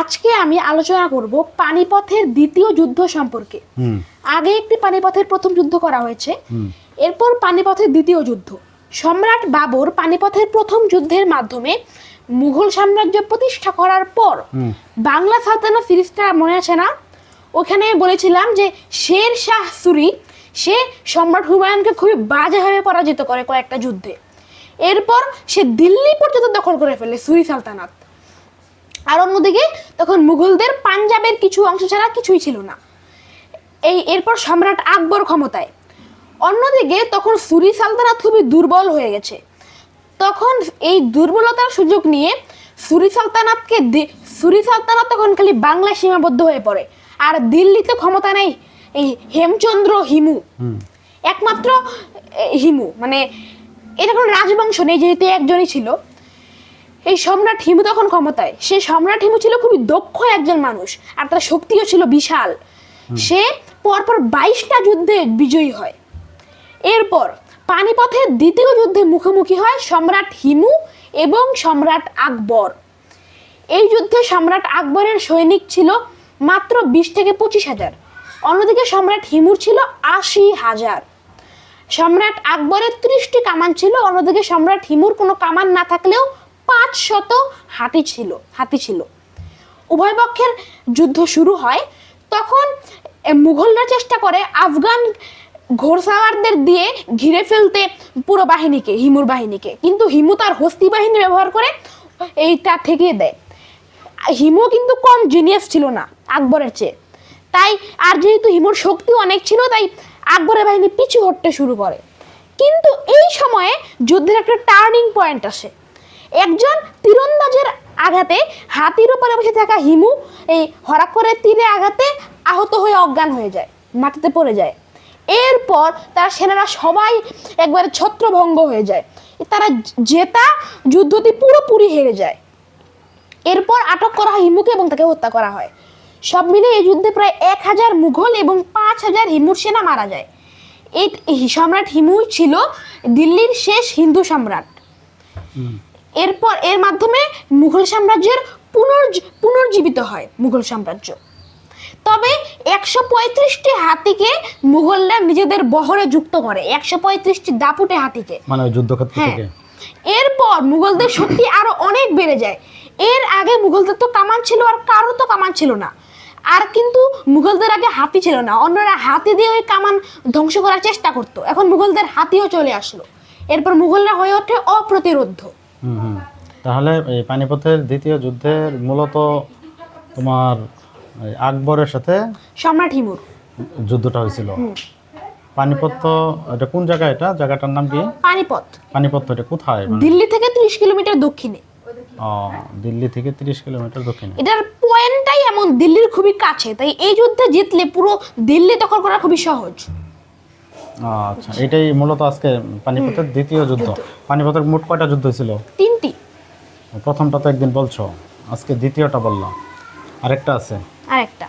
আজকে আমি আলোচনা করব পানিপথের দ্বিতীয় যুদ্ধ সম্পর্কে। আগে একটি পানিপথের প্রথম যুদ্ধ করা হয়েছে। এরপর পানিপথের দ্বিতীয় যুদ্ধ। সম্রাট বাবর পানিপথের প্রথম যুদ্ধের মাধ্যমে মুঘল সাম্রাজ্য প্রতিষ্ঠা করার পর বাংলা সালতানাত সিরিজটা মনে আছে না? ওখানে বলেছিলাম যে শের শাহ সুরি সে সম্রাট হুমায়ুনকে খুবই বাজেভাবে পরাজিত করে কয়েকটা যুদ্ধে। এরপর সে দিল্লি পর্যন্ত দখল করে ফেলে সুরি সালতানাত। আর অন্যদিকে তখন মুঘলদের পাঞ্জাবের কিছু অংশ ছাড়া কিছুই ছিল না। এই এরপর সম্রাট আকবর ক্ষমতায়। অন্যদিকে তখন সুরি সালতানাত খুবই দুর্বল হয়ে গেছে। তখন এই দুর্বলতার সুযোগ নিয়ে সুরি সালতানাতকে সুরি সালতানাত তখন খালি বাংলায় সীমাবদ্ধ হয়ে পড়ে। আর দিল্লিতে ক্ষমতা নেই এই হেমচন্দ্র হিমু। একমাত্র হিমু। মানে এটা কোনো রাজবংশ নেই যেহেতু একজনই ছিল। এই সম্রাট হিমু তখন ক্ষমতায়। সে সম্রাট হিমু ছিল খুবই দক্ষ একজন মানুষ আর তার শক্তিও ছিল বিশাল। সে পরপর বাইশটা যুদ্ধে বিজয়ী হয়। এরপর পানিপথের দ্বিতীয় যুদ্ধে মুখোমুখি হয় সম্রাট হিমু এবং সম্রাট আকবর। এই যুদ্ধে সম্রাট আকবরের সৈনিক ছিল মাত্র বিশ থেকে পঁচিশ হাজার। অন্যদিকে সম্রাট হিমুর ছিল আশি হাজার। সম্রাট আকবরের ত্রিশটি কামান ছিল অন্যদিকে সম্রাট হিমুর কোনো কামান না থাকলেও পাঁচ শত হাতি ছিল হাতি ছিল। উভয় পক্ষের যুদ্ধ শুরু হয় তখন মুঘলরা চেষ্টা করে আফগান ঘোড়সাওয়ারদের দিয়ে ঘিরে ফেলতে পুরো বাহিনীকে, হিমুর বাহিনীকে। কিন্তু হিমু তার হস্তি বাহিনী ব্যবহার করে এইটা থেকে দেয়। হিমু কিন্তু কম জিনিয়াস ছিল না আকবরের চেয়ে। তাই আর যেহেতু হিমুর শক্তি অনেক ছিল, তাই আকবরের বাহিনী পিছু হটতে শুরু করে। কিন্তু এই সময়ে যুদ্ধের একটা টার্নিং পয়েন্ট আসে। একজন তীরন্দাজের আঘাতে, হাতির উপরে বসে থাকা হিমু এই হরাক করে তীরে আঘাতে আহত হয়ে অজ্ঞান হয়ে যায়, মাটিতে পড়ে যায়। এরপর তার সেনারা সবাই একবারে ছত্রভঙ্গ হয়ে যায়। তারা জেতা, যুদ্ধটি পুরোপুরি হেরে যায়। এরপর আটক করা হয় হিমুকে এবং তাকে হত্যা করা হয়। সব মিলে এই যুদ্ধে প্রায় এক হাজার মুঘল এবং পাঁচ হাজার হিমুর সেনা মারা যায়। এই সম্রাট হিমু ছিল দিল্লির শেষ হিন্দু সম্রাট। এরপর এর মাধ্যমে মুঘল সাম্রাজ্যের পুনর্জ পুনর্জীবিত হয় মুঘল সাম্রাজ্য। তবে একশো পঁয়ত্রিশটি হাতিকে মুঘলরা নিজেদের বহরে যুক্ত করে একশো পঁয়ত্রিশটি দাপুটে হাতিকে। মানে যুদ্ধক্ষেত্র হ্যাঁ। থেকে? এরপর মুঘলদের শক্তি আরও অনেক বেড়ে যায়। এর আগে মুঘলদের তো কামান ছিল আর কারও তো কামান ছিল না। আর কিন্তু মুঘলদের আগে হাতি ছিল না। অন্যরা হাতি দিয়ে ওই কামান ধ্বংস করার চেষ্টা করতো। এখন মুঘলদের হাতিও চলে আসলো। এরপর মুঘলরা হয়ে ওঠে অপ্রতিরোধ্য। তাহলে এই পানিপথের দ্বিতীয় যুদ্ধের মূলত তোমার আকবরের সাথে সম্রাট হিমুর। যুদ্ধটা হয়েছিল। পানিপথ তো এটা কোন জায়গা এটা? জায়গাটার নাম কি? পানিপথ। পানিপথ এটা কোথায়? মানে দিল্লি থেকে ত্রিশ কিলোমিটার দক্ষিণে। ও দিল্লি থেকে তিরিশ কিলোমিটার দক্ষিণে। এটার পয়েন্টটাই এমন দিল্লির খুবই কাছে। তাই এই যুদ্ধে জিতলে পুরো দিল্লি দখল করা খুবই সহজ। আচ্ছা এটাই মূলত আজকে পানিপথের দ্বিতীয় যুদ্ধ। পানিপথের মোট কয়টা যুদ্ধ ছিল? তিনটি। প্রথমটা তো একদিন বলছো আজকে দ্বিতীয়টা বললাম আরেকটা আছে? আর একটা